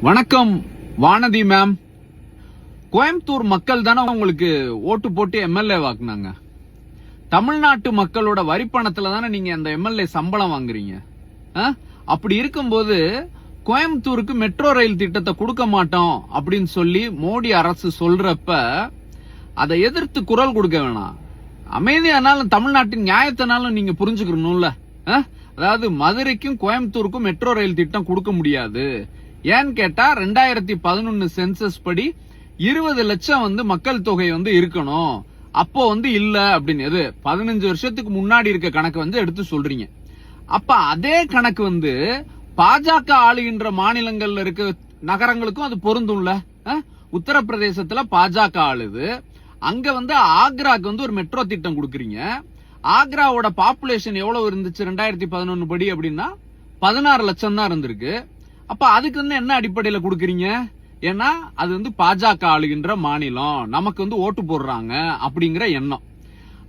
வணக்கம் வானதி மேம் கோயம்புத்தூர் மக்கள் தானே உங்களுக்கு ஓட்டு போட்டு எம்எல்ஏ வாக்குனாங்க. தமிழ்நாட்டு மக்களோட வரி பணத்துல தானே நீங்க அந்த எம்எல்ஏ சம்பளம் வாங்குறீங்க. ஆ? அப்படி இருக்கும்போது கோயம்புத்தூருக்கு மெட்ரோ ரயில் திட்டத்தை கொடுக்க மாட்டோம் அப்படின்னு சொல்லி மோடி அரசு சொல்றப்ப அதை எதிர்த்து குரல் கொடுக்க வேணாம். அமைதியானாலும் தமிழ்நாட்டின் நியாயத்தினாலும் நீங்க புரிஞ்சுக்கணும்ல. ஆ? அதாவது மதுரைக்கும் கோயம்புத்தூருக்கும் மெட்ரோ ரயில் திட்டம் கொடுக்க முடியாது. ஏன்னு கேட்டா ரெண்டாயிரத்தி பதினொன்னு சென்சஸ் படி இருபது லட்சம் வந்து மக்கள் தொகை வந்து இருக்கணும். அப்போ வந்து இல்ல அப்படின்னு. எது? பதினஞ்சு வருஷத்துக்கு முன்னாடி இருக்க கணக்கு வந்து எடுத்து சொல்றீங்க. அப்ப அதே கணக்கு வந்து பாஜக ஆளுகின்ற மாநிலங்கள்ல இருக்க நகரங்களுக்கும் அது பொருந்தும்ல? உத்தரப்பிரதேசத்துல பாஜக ஆளுது. அங்க வந்து ஆக்ராக்கு வந்து ஒரு மெட்ரோ திட்டம் கொடுக்குறீங்க. ஆக்ராவோட பாப்புலேஷன் எவ்வளவு இருந்துச்சு? ரெண்டாயிரத்தி பதினொன்னு படி அப்படின்னா பதினாறு லட்சம் தான் இருந்திருக்கு. அப்ப அதுக்கு வந்து என்ன அடிப்படையில கொடுக்குறீங்க? ஏன்னா அது வந்து பாஜக ஆளுகின்ற மாநிலம். நமக்கு வந்து ஓட்டு போடுறாங்க அப்படிங்கிற எண்ணம்.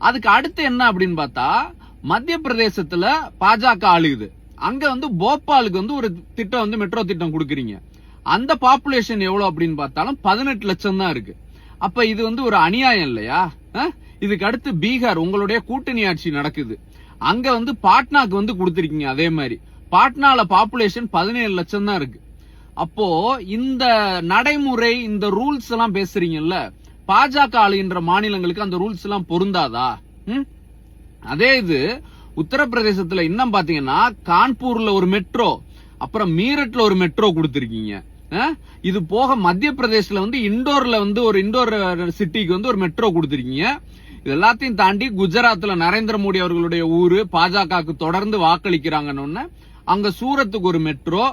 அதுக்கு அடுத்து என்ன அப்படின்னு பார்த்தா மத்திய பிரதேசத்துல பாஜக ஆளுகுது. அங்க வந்து போபாலுக்கு வந்து ஒரு திட்டம் வந்து மெட்ரோ திட்டம் கொடுக்குறீங்க. அந்த பாப்புலேஷன் எவ்வளவு அப்படின்னு பார்த்தாலும் பதினெட்டு லட்சம் தான் இருக்கு. அப்ப இது வந்து ஒரு அநியாயம் இல்லையா? இதுக்கு அடுத்து பீகார் உங்களுடைய கூட்டணி ஆட்சி நடக்குது. அங்க வந்து பாட்னாக்கு வந்து கொடுத்திருக்கீங்க அதே மாதிரி. பாட்னால பாப்புலேஷன் பதினேழு லட்சம் தான் இருக்கு. அப்போ இந்த நடைமுறை இந்த ரூல்ஸ் எல்லாம் பேசுறீங்கல்ல பாஜக ஆளுகின்ற மாநிலங்களுக்கு அந்த ரூல்ஸ் எல்லாம் பொருந்தாதா? ம்? அதே இது உத்தரப்பிரதேசத்துல இன்னும் பாத்தீங்கன்னா கான்பூர்ல ஒரு மெட்ரோ அப்புறம் மீரட்ல ஒரு மெட்ரோ கொடுத்திருக்கீங்க. இது போக மத்திய பிரதேஷ்ல வந்து இண்டோர்ல வந்து ஒரு இண்டோர் சிட்டிக்கு வந்து ஒரு மெட்ரோ கொடுத்திருக்கீங்க. இது எல்லாத்தையும் தாண்டி குஜராத்ல நரேந்திர மோடி அவர்களுடைய ஊரு பாஜகவுக்கு தொடர்ந்து வாக்களிக்கிறாங்கன்னு அங்க சூரத்துக்கு ஒரு மெட்ரோ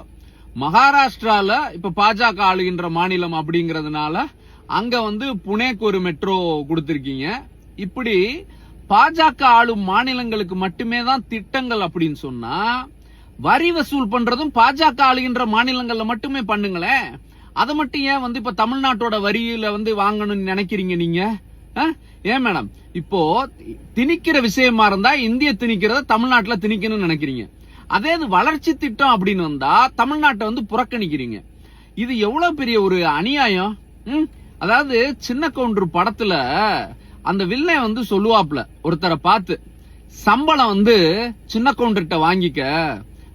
மகாராஷ்டிரால இப்ப பாஜக ஆளுகின்ற மாநிலம் அப்படிங்கறதுனால அங்க வந்து புனேக்கு ஒரு மெட்ரோ கொடுத்திருக்கீங்க. இப்படி பாஜக ஆளும் மாநிலங்களுக்கு மட்டுமே தான் திட்டங்கள் அப்படின்னு சொன்னா வரி வசூல் பண்றதும் பாஜக ஆளுகின்ற மாநிலங்கள்ல மட்டுமே பண்ணுங்களேன் அதை மட்டும் ஏன் வந்து இப்ப தமிழ்நாட்டோட வரியில வந்து வாங்கணும்னு நினைக்கிறீங்க நீங்க? ஏன் மேடம்? இப்போ திணிக்கிற விஷயமா இருந்தா இந்திய திணிக்கிறத தமிழ்நாட்டுல திணிக்கணும்னு நினைக்கிறீங்க. அதே இது வளர்ச்சி திட்டம் அப்படின்னு வந்தா தமிழ்நாட்டை வந்து புறக்கணிக்கிறீங்க. இது எவ்வளவு பெரிய ஒரு அநியாயம்? ம்? அதாவது சின்ன கவுண்டர் படத்துல அந்த வில்லை வந்து சொல்லுவாப்ல ஒருத்தரை பார்த்து சம்பளம் வந்து சின்ன கவுண்டர்கிட்ட வாங்கிக்க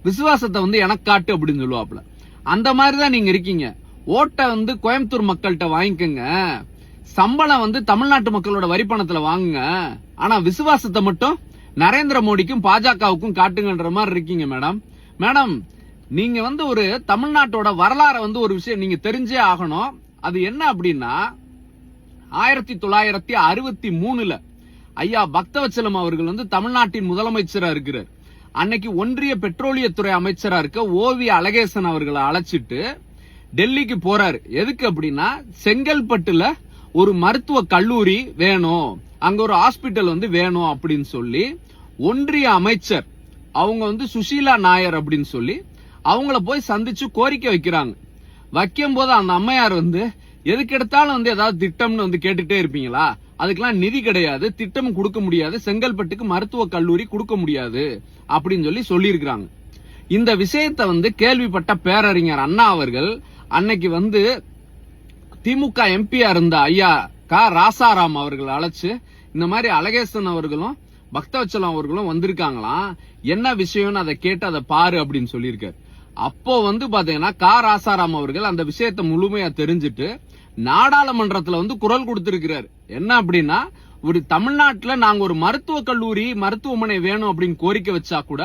விசுவாசத்தை வந்து எனக்கு காட்டு அப்படின்னு சொல்லுவாப்ல. அந்த மாதிரி தான் நீங்க இருக்கீங்க. ஓட்டை வந்து கோயம்புத்தூர் மக்கள்கிட்ட வாங்கிக்கங்க. சம்பளம் வந்து தமிழ்நாட்டு மக்களோட வரி பணத்துல வாங்குங்க. ஆனா விசுவாசத்தை மட்டும் நரேந்திர மோடிக்கும் பாஜகவுக்கும் காட்டுங்கன்ற மாதிரி இருக்கீங்க மேடம். மேடம் நீங்க வந்து ஒரு தமிழ்நாட்டோட வரலாறை வந்து ஒரு விஷயம் நீங்க தெரிஞ்சே ஆகணும். அது என்ன அப்படின்னா ஆயிரத்தி தொள்ளாயிரத்தி அறுபத்தி மூணுல ஐயா பக்தவச்சலம் அவர்கள் வந்து தமிழ்நாட்டின் முதலமைச்சரா இருக்கிறார். அன்னைக்கு ஒன்றிய பெட்ரோலியத்துறை அமைச்சரா இருக்க ஓவி அழகேசன் அவர்களை அழைச்சிட்டு டெல்லிக்கு போறாரு. எதுக்கு அப்படின்னா செங்கல்பட்டுல ஒரு மருத்துவ கல்லூரி வேணும். அங்க ஒரு ஹாஸ்பிட்டல் வந்து வேணும் அப்படின்னு சொல்லி ஒன்றிய அமைச்சர் அவங்க வந்து சுஷீலா நாயர் அப்படின்னு சொல்லி அவங்கள போய் சந்திச்சு கோரிக்கை வைக்கிறாங்க. வைக்கும் போது அந்த அம்மையார் வந்து எதுக்கு எடுத்தாலும் வந்து ஏதாவது திட்டம்னு வந்து கேட்டுட்டே இருப்பீங்களா? அதுக்கெல்லாம் நிதி கிடையாது திட்டம் கொடுக்க முடியாது செங்கல்பட்டுக்கு மருத்துவ கல்லூரி கொடுக்க முடியாது அப்படின்னு சொல்லி சொல்லியிருக்கிறாங்க. இந்த விஷயத்தை வந்து கேள்விப்பட்ட பேரறிஞர் அண்ணா அவர்கள் அன்னைக்கு வந்து திமுக எம்பியா இருந்த ஐயா க. ராசாராம் அவர்கள் அழைச்சு இந்த மாதிரி அழகேசன் அவர்களும் பக்தவச்சலம் அவர்களும் வந்திருக்காங்களாம் என்ன விஷயம்னு அதை கேட்டு அதை பாரு அப்படின்னு சொல்லியிருக்காரு. அப்போ வந்து பாத்தீங்கன்னா கா. ராசாராம் அவர்கள் அந்த விஷயத்தை முழுமையா தெரிஞ்சுட்டு நாடாளுமன்றத்துல வந்து குரல் கொடுத்திருக்கிறார். என்ன அப்படின்னா ஒரு தமிழ்நாட்டுல நாங்க ஒரு மருத்துவ கல்லூரி மருத்துவமனை வேணும் அப்படின்னு கோரிக்கை வச்சா கூட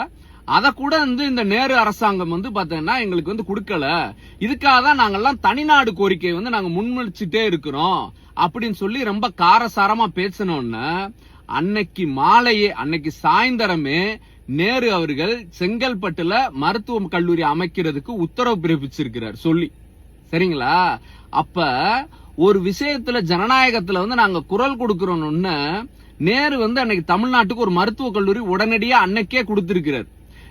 அதை கூட வந்து இந்த நேரு அரசாங்கம் வந்து பாத்தீங்கன்னா எங்களுக்கு வந்து கொடுக்கல. இதுக்காக தான் நாங்கெல்லாம் தனிநாடு கோரிக்கையை வந்து நாங்க முன்மொழிச்சுட்டே இருக்கிறோம் அப்படின்னு சொல்லி ரொம்ப காரசாரமா பேசினோன்னு அன்னைக்கு மாலையே அன்னைக்கு சாயந்தரமே நேரு அவர்கள் செங்கல்பட்டுல மருத்துவ கல்லூரி அமைக்கிறதுக்கு உத்தரவு பிறப்பிச்சிருக்கிறார் சொல்லி. சரிங்களா? அப்ப ஒரு விஷயத்துல ஜனநாயகத்துல வந்து நாங்க குரல் கொடுக்கிறோம்னு நேரு வந்து அன்னைக்கு தமிழ்நாட்டுக்கு ஒரு மருத்துவக் கல்லூரி உடனடியா அன்னைக்கே கொடுத்திருக்கிறார்.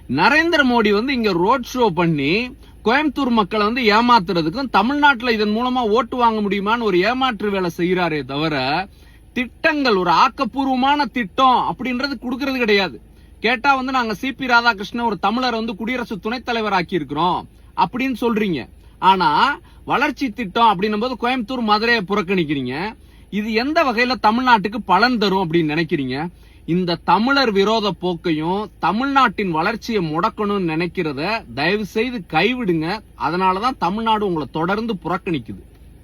நரேந்திர மோடி வந்து இங்க ரோட் ஷோ பண்ணி கோயம்புத்தூர் மக்களை வந்து ஏமாத்துறதுக்கும் தமிழ்நாட்டில் இதன் மூலமா ஓட்டு வாங்க முடியுமான்னு ஒரு ஏமாற்று வேலை செய்யறாரே தவிர திட்டங்கள் ஒரு ஆக்கப்பூர்வமான திட்டம் அப்படின்றது கொடுக்கறது கிடையாது. கேட்டா வந்து நாங்க சிபி ராதாகிருஷ்ணன் ஒரு தமிழர் வந்து குடியரசு துணைத் தலைவர் ஆக்கி இருக்கிறோம் அப்படின்னு சொல்றீங்க. ஆனா வளர்ச்சி திட்டம் அப்படின்னும் போது கோயம்புத்தூர் மதுரையை புறக்கணிக்கிறீங்க. இது எந்த வகையில தமிழ்நாட்டுக்கு பலன் தரும் அப்படின்னு நினைக்கிறீங்க? இந்த தமிழர் விரோத போக்கையும் தமிழ்நாட்டின் வளர்ச்சியை முடக்கணும்னு நினைக்கிறத தயவு செய்து கைவிடுங்க. அதனாலதான் தமிழ்நாடு உங்களை தொடர்ந்து புறக்கணிக்குது.